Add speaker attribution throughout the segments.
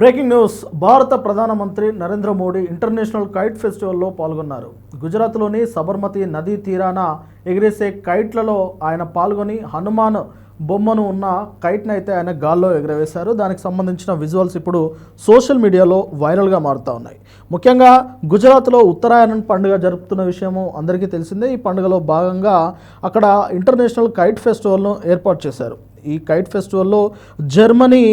Speaker 1: Breaking news. భారత ప్రధానమంత్రి Narendra Modi international kite ఫెస్టివల్లో పాల్గొన్నారు. గుజరాత్లోని సబర్మతి నదీ తీరాన ఎగిరేసే కైట్లలో ఆయన పాల్గొని హనుమాన్ బొమ్మను ఉన్న కైట్ని అయితే ఆయన గాల్లో ఎగరవేశారు. దానికి సంబంధించిన విజువల్స్ ఇప్పుడు సోషల్ మీడియాలో వైరల్గా మారుతూ ఉన్నాయి. ముఖ్యంగా గుజరాత్లో ఉత్తరాయణం పండుగ జరుపుతున్న విషయము అందరికీ తెలిసిందే. ఈ పండుగలో భాగంగా అక్కడ ఇంటర్నేషనల్ కైట్ ఫెస్టివల్ను ఏర్పాటు చేశారు. ఈ కైట్ ఫెస్టివల్లో జర్మనీ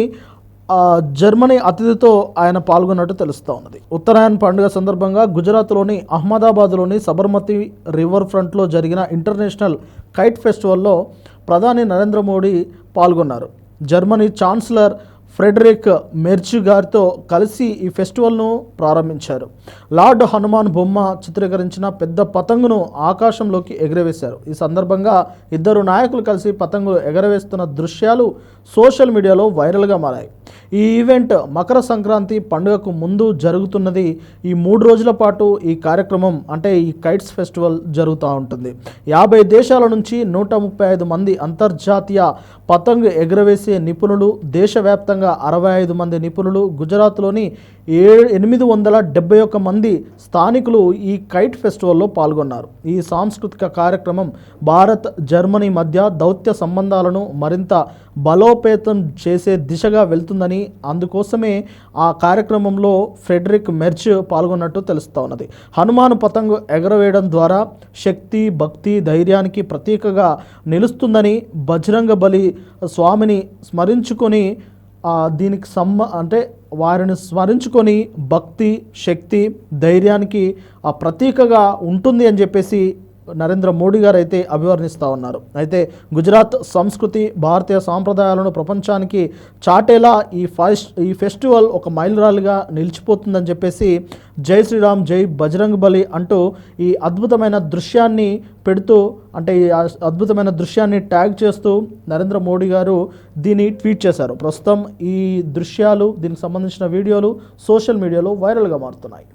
Speaker 1: జర్మనీ అతిథితో ఆయన పాల్గొన్నట్టు తెలుస్తూ ఉన్నది. ఉత్తరాయణ పండుగ సందర్భంగా గుజరాత్లోని అహ్మదాబాద్లోని సబర్మతి రివర్ ఫ్రంట్లో జరిగిన ఇంటర్నేషనల్ కైట్ ఫెస్టివల్లో ప్రధాని నరేంద్ర మోడీ పాల్గొన్నారు. జర్మనీ ఛాన్సలర్ ఫ్రెడరిక్ మెర్చి గారితో కలిసి ఈ ఫెస్టివల్ను ప్రారంభించారు. లార్డ్ హనుమాన్ బొమ్మ చిత్రీకరించిన పెద్ద పతంగును ఆకాశంలోకి ఎగరవేశారు. ఈ సందర్భంగా ఇద్దరు నాయకులు కలిసి పతంగు ఎగరవేస్తున్న దృశ్యాలు సోషల్ మీడియాలో వైరల్గా మారాయి. ఈ ఈవెంట్ మకర సంక్రాంతి పండుగకు ముందు జరుగుతున్నది ఈ మూడు రోజుల పాటు ఈ కార్యక్రమం అంటే ఈ కైట్స్ ఫెస్టివల్ జరుగుతూ ఉంటుంది. యాభై దేశాల నుంచి నూట ముప్పై ఐదు మంది అంతర్జాతీయ పతంగ్ ఎగురవేసే నిపుణులు దేశవ్యాప్తంగా అరవై ఐదు మంది నిపుణులు గుజరాత్లోని ఏ ఎనిమిది వందల డెబ్బై ఒక్క మంది స్థానికులు ఈ కైట్ ఫెస్టివల్లో పాల్గొన్నారు. ఈ సాంస్కృతిక కార్యక్రమం భారత్ జర్మనీ మధ్య దౌత్య సంబంధాలను మరింత బలోపేతం చేసే దిశగా వెళ్తుందని అందుకోసమే ఆ కార్యక్రమంలో ఫ్రెడరిక్ మెర్చ్ పాల్గొన్నట్టు తెలుస్తూ ఉన్నది. హనుమాన్ పతంగు ఎగరవేయడం ద్వారా శక్తి భక్తి ధైర్యానికి ప్రతీకగా నిలుస్తుందని బజరంగ బలి స్వామిని స్మరించుకొని దీనికి సమ్మ అంటే వారిని స్మరించుకొని భక్తి శక్తి ధైర్యానికి ఆ ప్రతీకగా ఉంటుంది అని చెప్పేసి నరేంద్ర మోడీ గారు అయితే అభివర్ణిస్తూ ఉన్నారు. అయితే గుజరాత్ సంస్కృతి భారతీయ సాంప్రదాయాలను ప్రపంచానికి చాటేలా ఈ ఫెస్ ఈ ఫెస్టివల్ ఒక మైలురాలుగా నిలిచిపోతుందని చెప్పేసి జై శ్రీరామ్ జై బజరంగ్ బలి అంటూ ఈ అద్భుతమైన దృశ్యాన్ని పెడుతూ అంటే ఈ అద్భుతమైన దృశ్యాన్ని ట్యాగ్ చేస్తూ నరేంద్ర మోడీ గారు దీన్ని ట్వీట్ చేశారు. ప్రస్తుతం ఈ దృశ్యాలు దీనికి సంబంధించిన వీడియోలు సోషల్ మీడియాలో వైరల్గా మారుతున్నాయి.